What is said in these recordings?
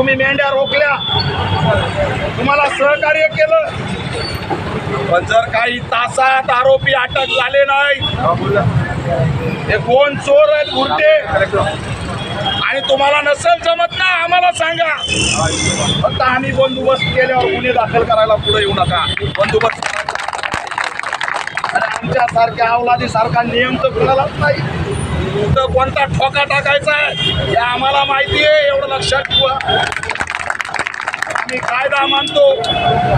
तुम्ही मेंढ्या रोखल्या. तुम्हाला सहकार्य केलं. पण जर काही तासात आरोपी अटक झाले नाही हे कोण चोर आहेत गुर्टे? आणि तुम्हाला नसेल जमत ना आम्हाला सांगा. फक्त आम्ही बंदोबस्त केल्यावर गुन्हे दाखल करायला पुढे येऊ नका. बंदोबस्त करायचा. आमच्यासारख्या अवलादीसारखा नियम तर कुणालाच नाही. तर कोणता ठोका टाकायचा आहे हे आम्हाला माहिती आहे एवढं लक्षात ठेवा. आम्ही कायदा मानतो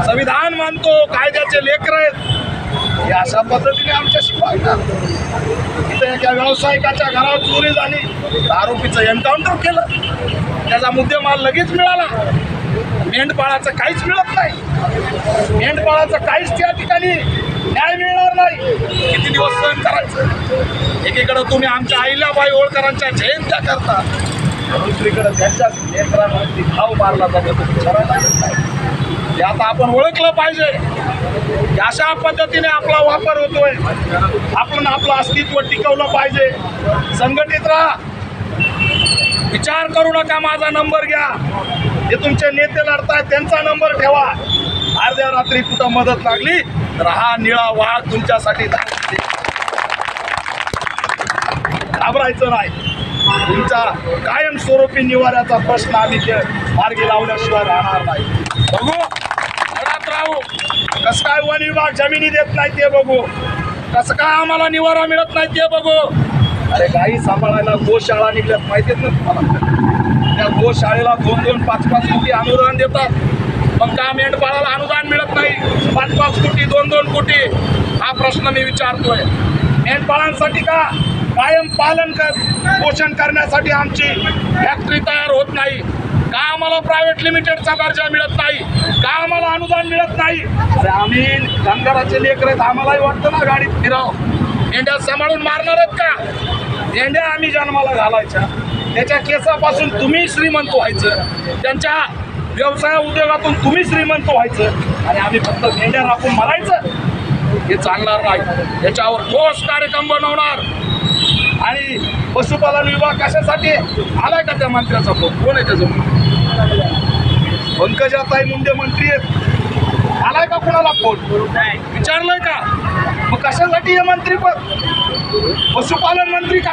संविधान मानतो कायद्याचे लेकर आहेत. हे अशा पद्धतीने आमच्याशी वागतात इथे एका व्यावसायिकाच्या घरावर चोरी झाली आरोपीचं एन्काउंटर केलं. त्याचा मुद्देमाल लगेच मिळाला. मेंढपाळाचं काहीच मिळत नाही. मेंढपाळाचं काहीच त्या ठिकाणी न्याय किती दिवस सहन करायचं? एकीकडं तुम्ही आमच्या अहिल्याबाई होळकरांच्या जयंत्या करता. दुसरीकडे त्यांच्या लेकरांवरती भाव मारला जातो. तो हे आता आपण ओळखलं पाहिजे. अशा पद्धतीने आपला वापर होतोय. आपण आपलं अस्तित्व टिकवलं पाहिजे. संघटित राहा. विचार करू नका. माझा नंबर घ्या. जे तुमचे नेते लढतायत. त्यांचा नंबर ठेवा. अर्ध्या रात्री कुठं मदत लागली तर हा निळा वाघ तुमच्यासाठी घाबरायचं नाही. तुमचा कायमस्वरूपी निवाऱ्याचा प्रश्न आम्ही मार्गी लावल्याशिवाय राहणार नाही. बघू. घरात राहू. कसं काय वन विभाग जमिनी देत नाही ते बघू. कसं काय आम्हाला निवारा मिळत नाही ते बघू. अरे गाई सांभाळायला गोशाळा निघल्यात माहितीत ना तुम्हाला? त्या गोशाळेला दोन दोन पाच पाच कोटी अनुदान देतात. पण का मेंढपाळाला अनुदान मिळत नाही? पाच पाच कोटी दोन दोन कोटी? हा प्रश्न मी विचारतोय. मेंढपाळांसाठी का कायम पालन कर पोषण करण्यासाठी आमची फॅक्टरी तयार होत नाही? का आम्हाला प्रायव्हेट लिमिटेडचा दर्जा मिळत नाही? का आम्हाला अनुदान मिळत नाही? अरे आम्ही धनगराचे लेकर आहेत आम्हालाही वाटतं ना गाडीत फिराव. एंड्या सांभाळून मारणार आहेत का? एंड्या आम्ही जन्माला घालायच्या. त्याच्या केसापासून तुम्ही श्रीमंत व्हायचं. त्यांच्या व्यवसाय उद्योगातून तुम्ही श्रीमंत व्हायचं आणि आम्ही फक्त मेंढ्या राखून मारायचं हे चालणार नाही. याच्यावर ठोस कार्यक्रम बनवणार. आणि पशुपालन विभाग कशासाठी आलाय का त्या मंत्र्याचा फोन? कोण आहे त्याचं? पंकजाताई मुंडे मंत्री आहेत. आलाय का कुणाला फोन? विचारलंय का? मग कशासाठी हे मंत्री पद पशुपालन मंत्री का